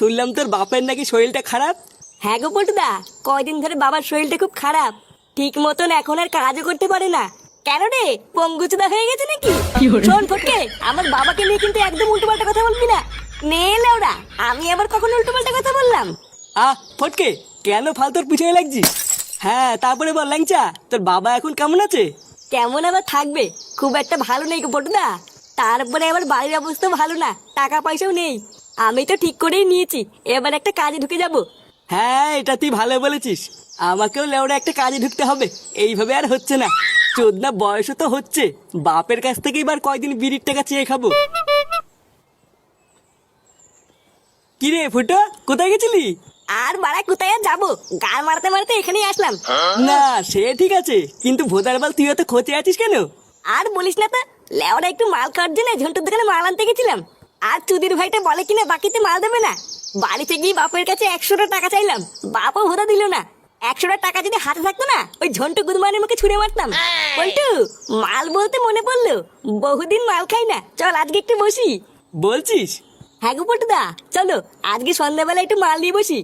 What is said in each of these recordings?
শুনলাম তোর বাপের নাকি শরীরটা খারাপ? হ্যাঁ গো পল্টুদা কয়দিন ধরে বাবার শরীরটা খুব খারাপ। ঠিক মতন এখন আর কাজও করতে পারে না। কেন রে? পঙ্গুচুদা হয়ে গেছে নাকি? শোন ফটকে আমার বাবাকে নিয়ে কিন্তু একদম উল্টোপাল্টা কথা বলবি না। নে ওরা আমি আবার কখন উল্টোপাল্টা কথা বললাম? আহ ফটকে কেন ফালতুর পিছনে লাগছিস? হ্যাঁ তারপরে বল ল্যাংচা তোর বাবা এখন কেমন আছে? কেমন আবার থাকবে? খুব একটা ভালো নেই গো পটুদা। তারপরে আবার বাড়ির অবস্থা ভালো না টাকা পয়সাও নেই। আমি তো ঠিক করেই নিয়েছি। এবার একটা কাজে ঢুকে যাব। হ্যাঁ এটা তুই ভালো বলেছিস। আমাকেও লেওড়া একটা কাজে ঢুকতে হবে। এইভাবে আর হচ্ছে না। চোদনা বয়সও তো হচ্ছে। বাপের কাছ থেকে এবার কয়দিন বিড়ির টাকা চেয়ে খাব? কিরে ফুটো কোথায় গেছিলি? আর বাড়া কোথায় আর যাব? গান মারতে মারতে এখানেই আসলাম। না সে ঠিক আছে। কিন্তু ভোদার বাল তুই তো খোঁজে আছিস কেন? আর বলিস না তো লেওরা একটু মাল খাওয়ার জন্য ঝন্টুর দোকানে মাল আনতে গেছিলাম। আর চুদির ভাইটা বলে কিনা বাকিতে মাল দেবে না? বাড়িতে গিয়ে বাপের কাছে একশোটা টাকা চাইলাম বাপও ভোদা দিল না। একশোটা টাকা যদি হাতে থাকতো না ওই ঝন্টু গুদমানের মুখে ছুঁড়ে মারতাম। বল্টু মাল বলতে মনে পড়ল বহুদিন মাল খাই না চল আজকে একটু বসি। বলছিস? হ্যাঁ গো পল্টুদা চলো আজকে সন্ধ্যাবেলা একটু মাল নিয়ে বসি।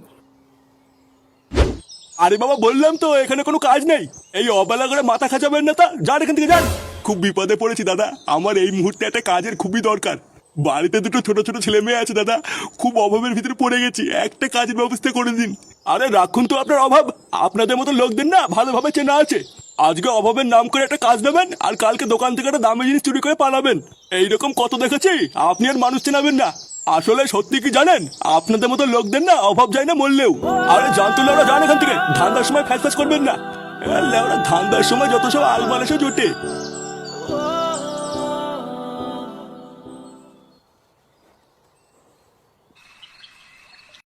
আরে বাবা বললাম তো এখানে কোনো কাজ নেই। এই অবেলা করে মাথা খাঁচাবেন না তা? যান এখান থেকে যান। খুব বিপদে পড়েছি দাদা। আমার এই মুহূর্তে একটা কাজের খুবই দরকার। বাড়িতে দুটো ছোট ছোট ছেলে মেয়ে আছে দাদা। খুব অভাবের ভিতরে পড়ে গেছি। একটা কাজের ব্যবস্থা করে দিন। আরে রাখুন তো আপনার অভাব। আপনাদের মতো লোকদের না ভালোভাবে চেনা আছে। আজকে অভাবের নাম করে একটা কাজ নেবেন আর কালকে দোকান থেকে একটা দামি জিনিস চুরি করে পালাবেন। এইরকম কত দেখেছি? আপনি আর মানুষ চেনাবেন না। আসলে সত্যি কি জানেন? আপনাদের মতো লোকদের না অভাব যায় না মরলেও। আরে জানতো লেওরা জান এখান থেকে। ধান্দার সময় ফ্যাস করবেন না। এ, লেওরা ধান্দার সময় যত সব আলবাল এসে জোটে।